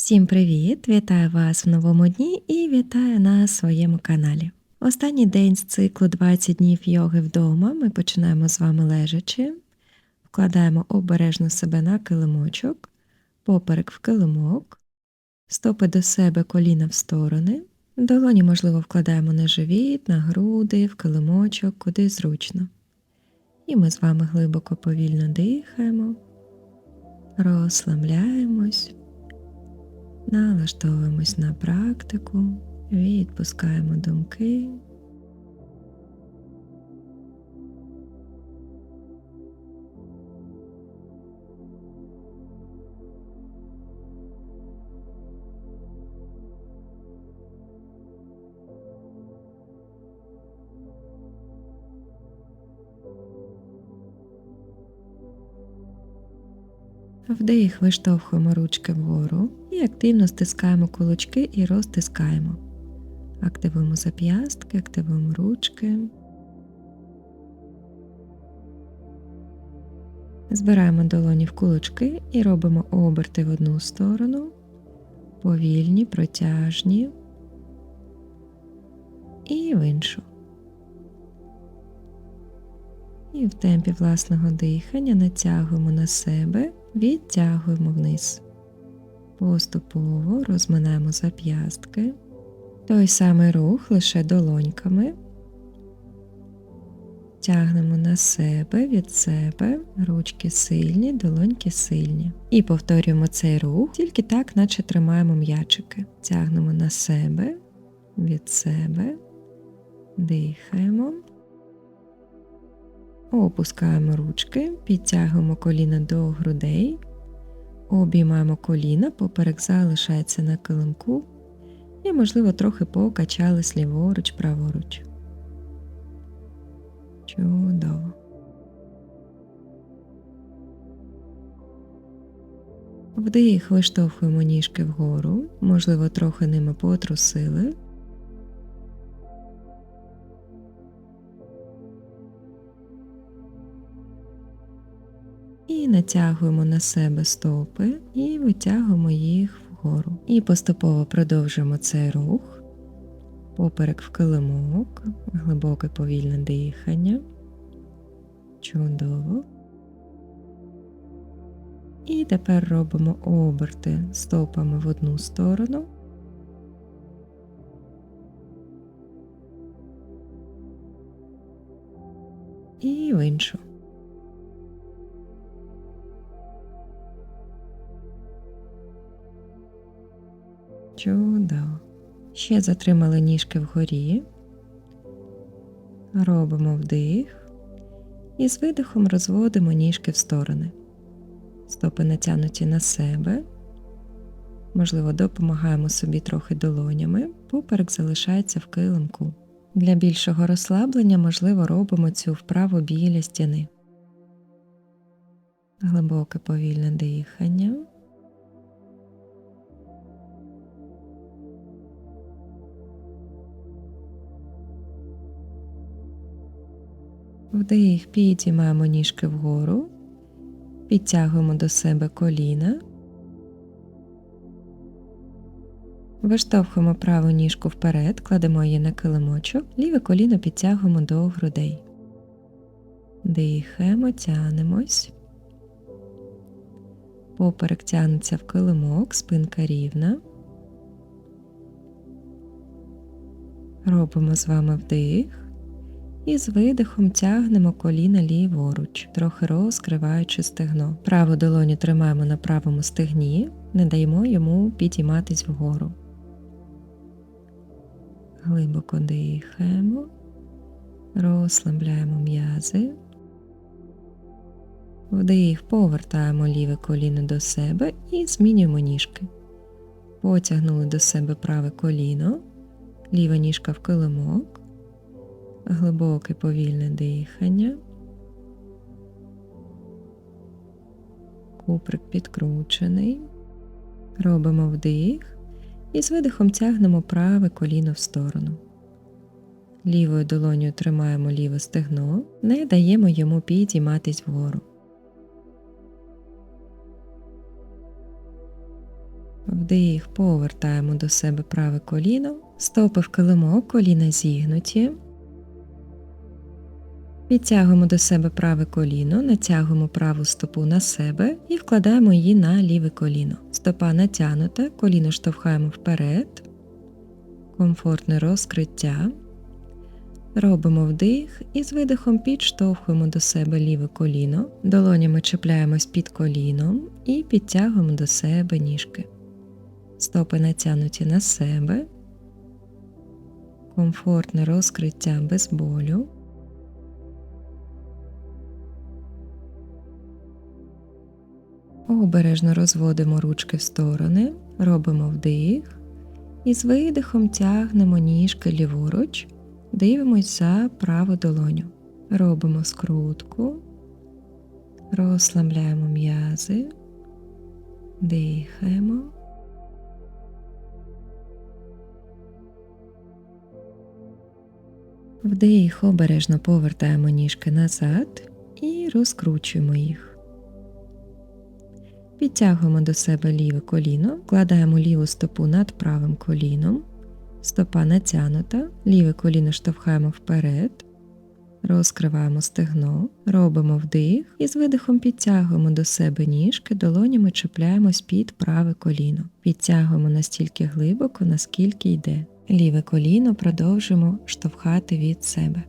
Всім привіт! Вітаю вас в новому дні і вітаю на своєму каналі. Останній день з циклу 20 днів йоги вдома ми починаємо з вами лежачи, вкладаємо обережно себе на килимочок, поперек в килимок, стопи до себе коліна в сторони, долоні, можливо, вкладаємо на живіт, на груди, в килимочок, куди зручно. І ми з вами глибоко повільно дихаємо, розслабляємось. Налаштовуємось на практику, відпускаємо думки. Вдих виштовхуємо ручки вгору і активно стискаємо кулачки і розтискаємо. Активуємо зап'ястки, активуємо ручки. Збираємо долоні в кулачки і робимо оберти в одну сторону, повільні, протяжні і в іншу. І в темпі власного дихання натягуємо на себе, відтягуємо вниз. Поступово розминаємо зап'ястки. Той самий рух лише долоньками. Тягнемо на себе від себе, ручки сильні, долоньки сильні. І повторюємо цей рух, тільки так, наче тримаємо м'ячики. Тягнемо на себе, від себе, дихаємо. Опускаємо ручки, підтягуємо коліна до грудей, обіймаємо коліна, поперек залишається на килимку і, можливо, трохи покачались ліворуч, праворуч. Чудово. Вдих виштовхуємо ніжки вгору, можливо, трохи ними потрусили. Натягуємо на себе стопи і витягуємо їх вгору. І поступово продовжуємо цей рух, поперек в килимок, глибоке повільне дихання. Чудово. І тепер робимо оберти стопами в одну сторону. І в іншу. Чудово. Ще затримали ніжки вгорі, робимо вдих і з видихом розводимо ніжки в сторони. Стопи натягнуті на себе. Можливо, допомагаємо собі трохи долонями, поперек залишається в килимку. Для більшого розслаблення, можливо, робимо цю вправу біля стіни. Глибоке повільне дихання. Вдих, підіймаємо ніжки вгору, підтягуємо до себе коліна, виштовхуємо праву ніжку вперед, кладемо її на килимочок, ліве коліно підтягуємо до грудей. Дихаємо, тянемось. Поперек тягнеться в килимок, спинка рівна. Робимо з вами вдих. І з видихом тягнемо коліна ліворуч, трохи розкриваючи стегно. Праву долоню тримаємо на правому стегні, не даємо йому підійматись вгору. Глибоко дихаємо, розслабляємо м'язи. Вдих, повертаємо ліве коліно до себе і змінюємо ніжки. Потягнули до себе праве коліно, ліва ніжка в килимок глибоке повільне дихання, куприк підкручений, робимо вдих і з видихом тягнемо праве коліно в сторону. Лівою долоню тримаємо ліве стегно, не даємо йому підійматись вгору. Вдих, повертаємо до себе праве коліно, стопи в килимок, коліна зігнуті. Підтягуємо до себе праве коліно, натягуємо праву стопу на себе і вкладаємо її на ліве коліно. Стопа натягнута, коліно штовхаємо вперед, комфортне розкриття. Робимо вдих і з видихом підштовхуємо до себе ліве коліно, долонями чіпляємось під коліном і підтягуємо до себе ніжки. Стопи натягнуті на себе, комфортне розкриття без болю. Обережно розводимо ручки в сторони, робимо вдих і з видихом тягнемо ніжки ліворуч, дивимось за праву долоню. Робимо скрутку, розслабляємо м'язи, дихаємо. Вдих обережно повертаємо ніжки назад і розкручуємо їх. Підтягуємо до себе ліве коліно, кладаємо ліву стопу над правим коліном, стопа натягнута, ліве коліно штовхаємо вперед, розкриваємо стегно, робимо вдих і з видихом підтягуємо до себе ніжки, долонями чіпляємось під праве коліно. Підтягуємо настільки глибоко, наскільки йде. Ліве коліно продовжуємо штовхати від себе.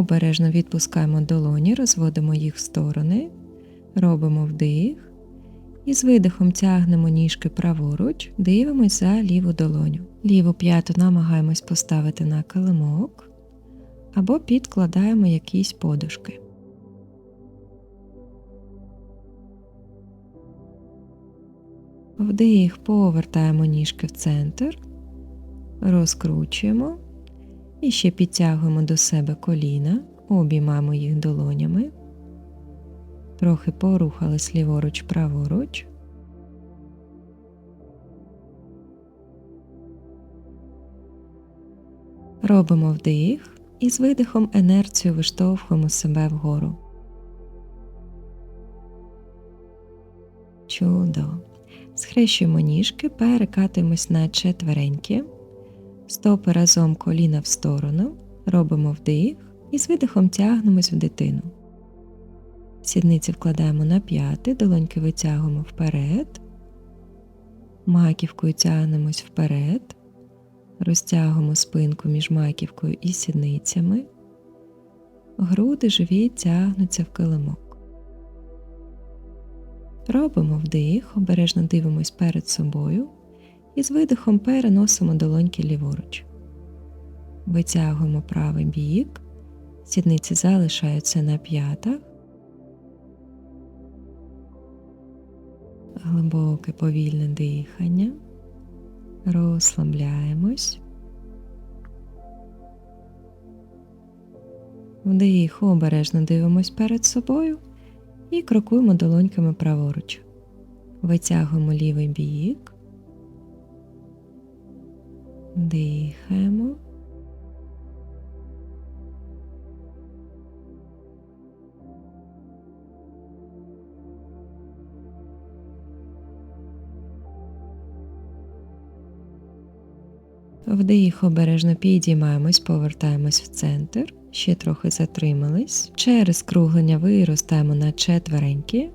Обережно відпускаємо долоні, розводимо їх в сторони, робимо вдих і з видихом тягнемо ніжки праворуч, дивимось за ліву долоню. Ліву п'яту намагаємось поставити на килимок або підкладаємо якісь подушки. Вдих, повертаємо ніжки в центр, розкручуємо і ще підтягуємо до себе коліна, обіймаємо їх долонями, трохи порухались ліворуч, праворуч. Робимо вдих і з видихом енерцію виштовхуємо себе вгору. Чудово. Схрещуємо ніжки, перекатуємось на четвереньки, стопи разом коліна в сторону, робимо вдих і з видихом тягнемось в дитину. Сідниці вкладаємо на п'яти, долоньки витягуємо вперед, маківкою тягнемось вперед, розтягуємо спинку між маківкою і сідницями, груди живіт тягнуться в килимок. Робимо вдих, обережно дивимось перед собою і з видихом переносимо долоньки ліворуч. Витягуємо правий бік, сідниці залишаються на п'ятах. Глибоке повільне дихання. Розслабляємось. Вдих, обережно дивимось перед собою і крокуємо долоньками праворуч. Витягуємо лівий бік, дихаємо. Вдих обережно підіймаємось, повертаємось в центр, ще трохи затримались. Через круглення виростаємо на четвереньки,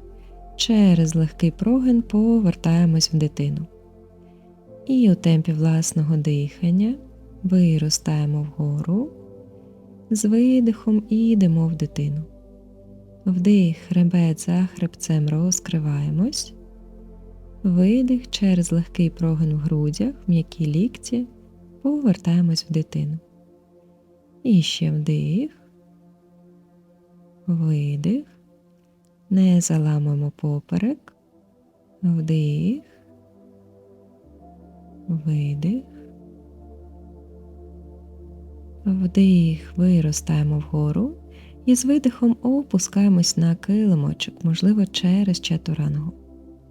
через легкий прогин повертаємось в дитину. І у темпі власного дихання виростаємо вгору, з видихом і йдемо в дитину. Вдих, хребет за хребцем розкриваємось, видих через легкий прогин в грудях, м'які лікті повертаємось в дитину. І ще вдих, видих, не заламуємо поперек, вдих, видих, вдих, виростаємо вгору і з видихом опускаємось на килимочок, можливо, через чатурангу.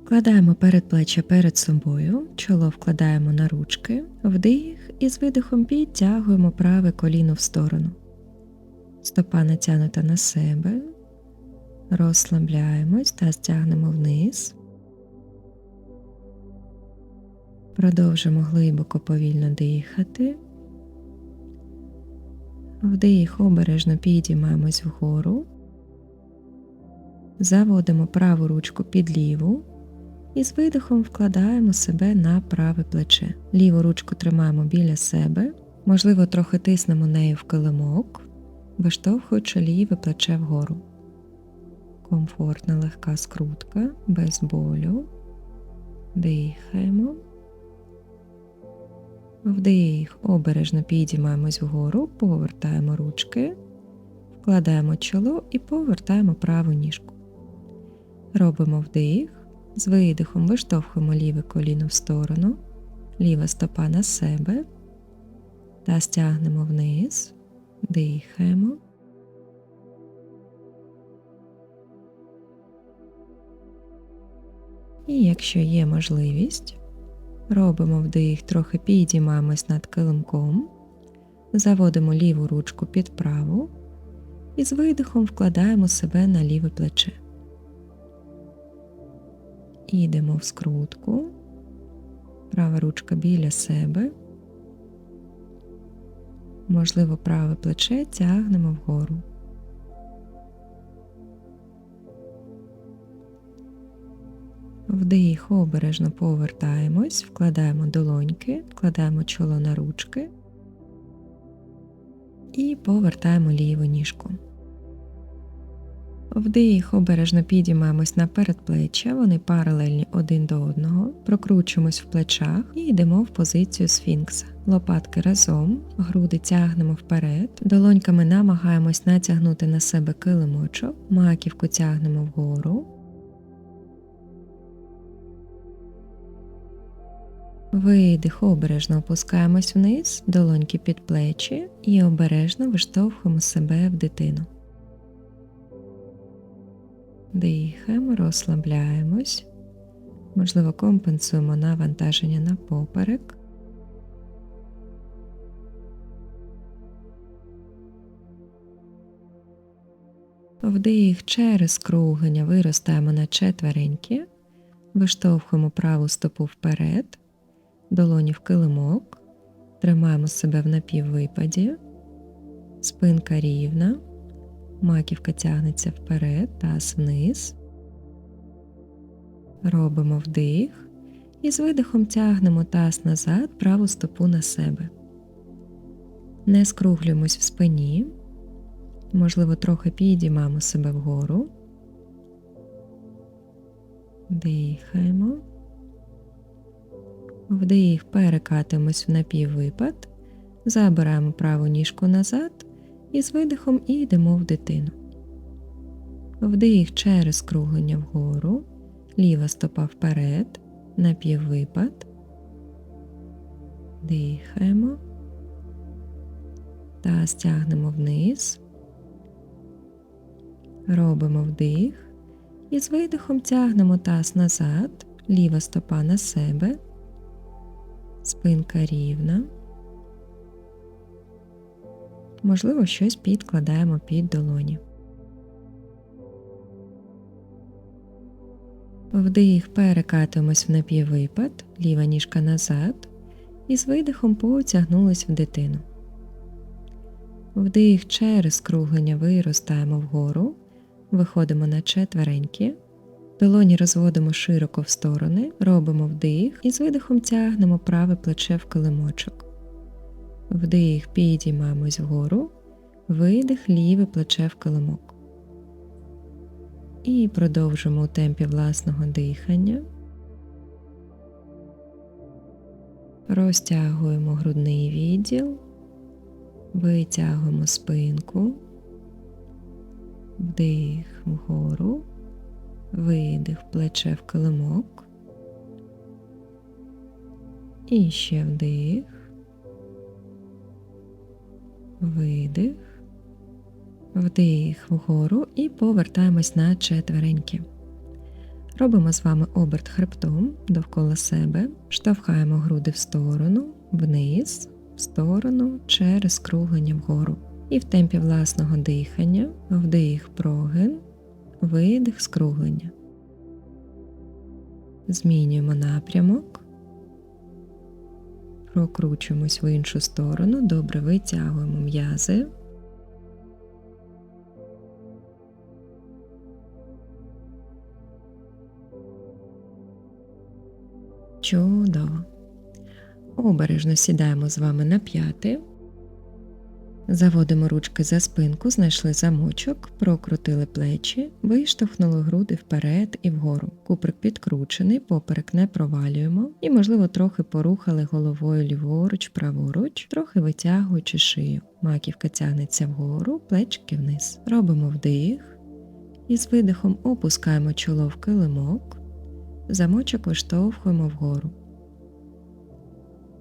Вкладаємо передплечя перед собою, чоло вкладаємо на ручки, вдих і з видихом підтягуємо праве коліно в сторону. Стопа натягнута на себе. Розслабляємось та стягнемо вниз. Продовжимо глибоко повільно дихати. Вдих обережно підіймаємось вгору. Заводимо праву ручку під ліву і з видихом вкладаємо себе на праве плече. Ліву ручку тримаємо біля себе, можливо, трохи тиснемо нею в килимок, виштовхуючи ліве плече вгору. Комфортна легка скрутка, без болю. Дихаємо. Вдих, обережно підіймаємось вгору, повертаємо ручки, вкладаємо чоло і повертаємо праву ніжку. Робимо вдих, з видихом виштовхуємо ліве коліно в сторону, ліва стопа на себе та стягнемо вниз, дихаємо. І якщо є можливість, робимо вдих, трохи підіймаємось над килимком, заводимо ліву ручку під праву і з видихом вкладаємо себе на ліве плече. Ідемо в скрутку, права ручка біля себе, можливо, праве плече тягнемо вгору. Вдих, обережно повертаємось, вкладаємо долоньки, вкладаємо чоло на ручки і повертаємо ліву ніжку. Вдих, обережно підіймаємось на передплеччя, вони паралельні один до одного, прокручуємось в плечах і йдемо в позицію сфінкса. Лопатки разом, груди тягнемо вперед, долоньками намагаємось натягнути на себе килимочок, маківку тягнемо вгору. Видих, обережно опускаємось вниз, долоньки під плечі і обережно виштовхуємо себе в дитину. Дихаємо, розслабляємось, можливо, компенсуємо навантаження на поперек. Вдих через круглення виростаємо на четвереньки, виштовхуємо праву стопу вперед, долоні в килимок, тримаємо себе в напіввипаді, спинка рівна. Маківка тягнеться вперед, таз вниз. Робимо вдих і з видихом тягнемо таз назад, праву стопу на себе. Не скруглюємось в спині, можливо, трохи підіймаємо себе вгору. Дихаємо. Вдих, перекатимось в напіввипад, забираємо праву ніжку назад і з видихом йдемо в дитину. Вдих через круглення вгору, ліва стопа вперед, напіввипад. Дихаємо. Та стягнемо вниз. Робимо вдих. І з видихом тягнемо таз назад, ліва стопа на себе, спинка рівна. Можливо, щось підкладаємо під долоні. Вдих перекатуємось в напіввипад, ліва ніжка назад, і з видихом потягнулись в дитину. Вдих через круглення виростаємо вгору, виходимо на четвереньки, долоні розводимо широко в сторони, робимо вдих і з видихом тягнемо праве плече в килимочок. Вдих, підіймаємось вгору, видих, ліве плече в килимок. І продовжимо у темпі власного дихання. Розтягуємо грудний відділ, витягуємо спинку, вдих вгору, видих плече в килимок. І ще вдих видих, вдих вгору і повертаємось на четвереньки. Робимо з вами оберт хребтом довкола себе, штовхаємо груди в сторону, вниз, в сторону, через круглення вгору. І в темпі власного дихання, вдих, прогин, видих, скруглення. Змінюємо напрямок. Прокручуємось в іншу сторону, добре витягуємо м'язи. Чудово. Обережно сідаємо з вами на п'яти. Заводимо ручки за спинку, знайшли замочок, прокрутили плечі, виштовхнули груди вперед і вгору. Куприк підкручений, поперек не провалюємо і, можливо, трохи порухали головою ліворуч, праворуч, трохи витягуючи шию. Маківка тягнеться вгору, плечки вниз. Робимо вдих і з видихом опускаємо чоло в килимок, замочок виштовхуємо вгору.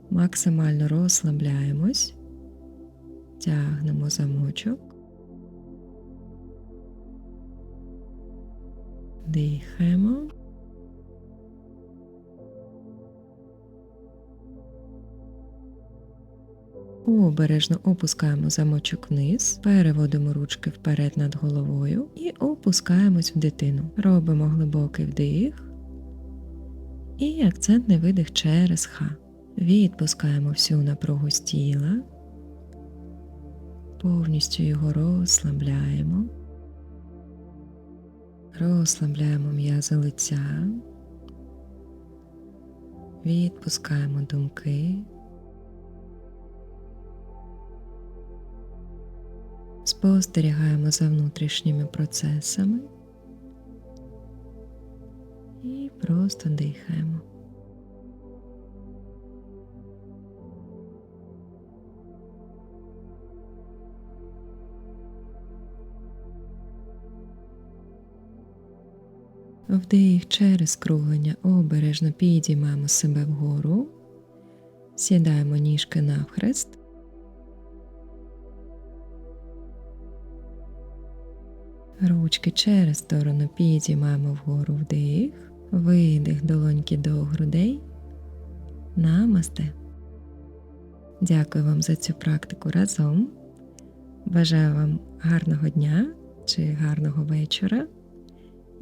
Максимально розслабляємось. Тягнемо замочок. Дихаємо. Обережно опускаємо замочок вниз, переводимо ручки вперед над головою і опускаємось в дитину. Робимо глибокий вдих і акцентний видих через ха. Відпускаємо всю напругу з тіла повністю його розслабляємо, розслабляємо м'язи лиця, відпускаємо думки, спостерігаємо за внутрішніми процесами. І просто дихаємо. Вдих через круглення обережно підіймаємо себе вгору, сідаємо ніжки навхрест. Ручки через сторону підіймаємо вгору вдих, видих долоньки до грудей. Намасте. Дякую вам за цю практику разом. Бажаю вам гарного дня чи гарного вечора